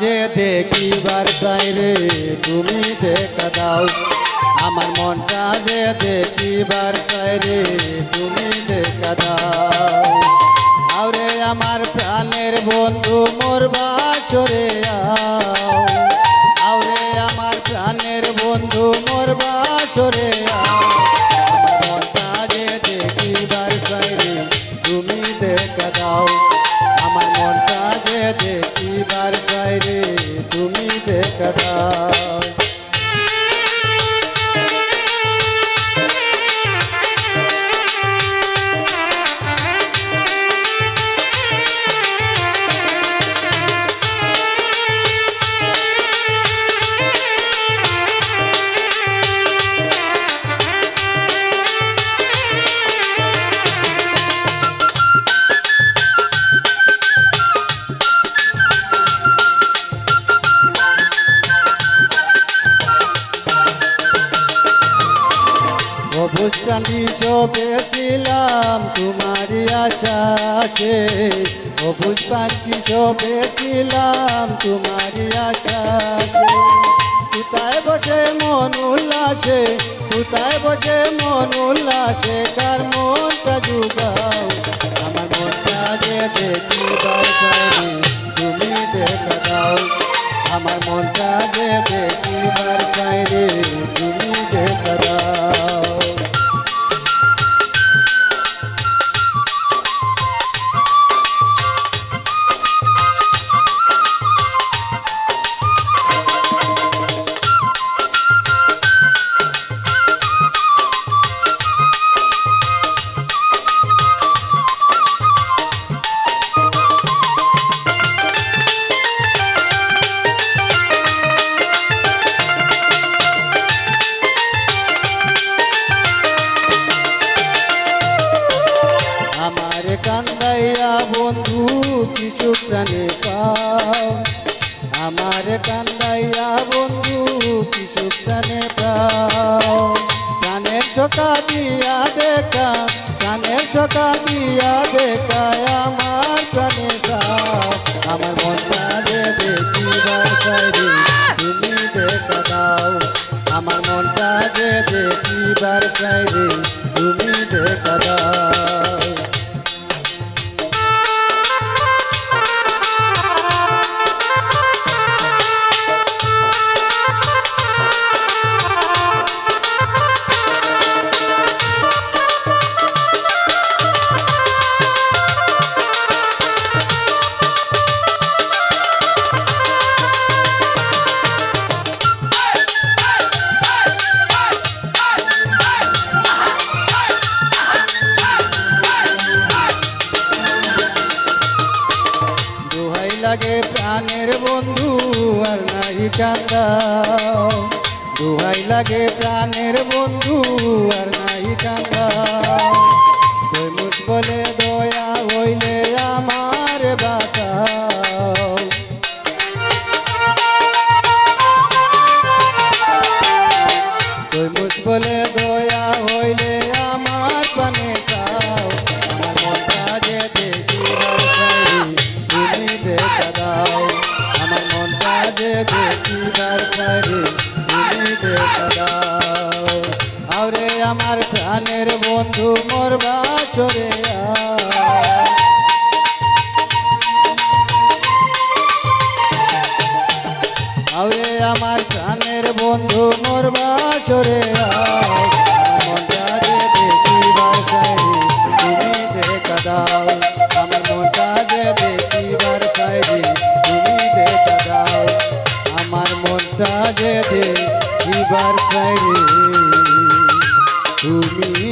যে দেখিবার চাই রে, তুমি দেখা দাও। আমার মনটা যে দেখিবার চাই রে, তুমি দেখা দাও। আরে আমার প্রাণের বন্ধু, মোর বাছরে আও। আরে আমার প্রাণের বন্ধু, মোর বাছরে অবুজ প্রাণী চোপেছিলাম তোমারই আশা আছে। অবুজ প্রাণী চোপেছিলাম তোমারই আশা আছে। কোথায় বসে মন উল্লাসে, কোথায় বসে মন উল্লাসে, কার মনটা যুগাও আমার মনটা যে দেখিবার চাই তুমি দেখা দাও। আমার মনটা যে চাই রে কান্দাইয়া, বন্ধু, কিছু প্রাণে পাও। আমার কান্দাইয়া, বন্ধু, কিছু প্রাণে পাও। প্রাণের চোখা দিয়া দেখা প্রাণের চোখা দিয়া দেখা, আমার প্রাণে যাও। আমার মনটা যে দেখিবার চাইবে তুমি দেখা দাও। আমার মনটা যে দেখিবার চাইবে তুমি দেখা দাও। লাগে প্রাণের বন্ধু আর নাই কান্দাও দোহাই লাগে প্রাণের বন্ধু আর নাই কান্দাও আমার প্রাণের বন্ধু মোর বাছরে আরে আমার প্রাণের বন্ধু মোর বাছরে আমার মোটা যে দেখিবার চাইরি তুমি আমার মোটা যে তুমি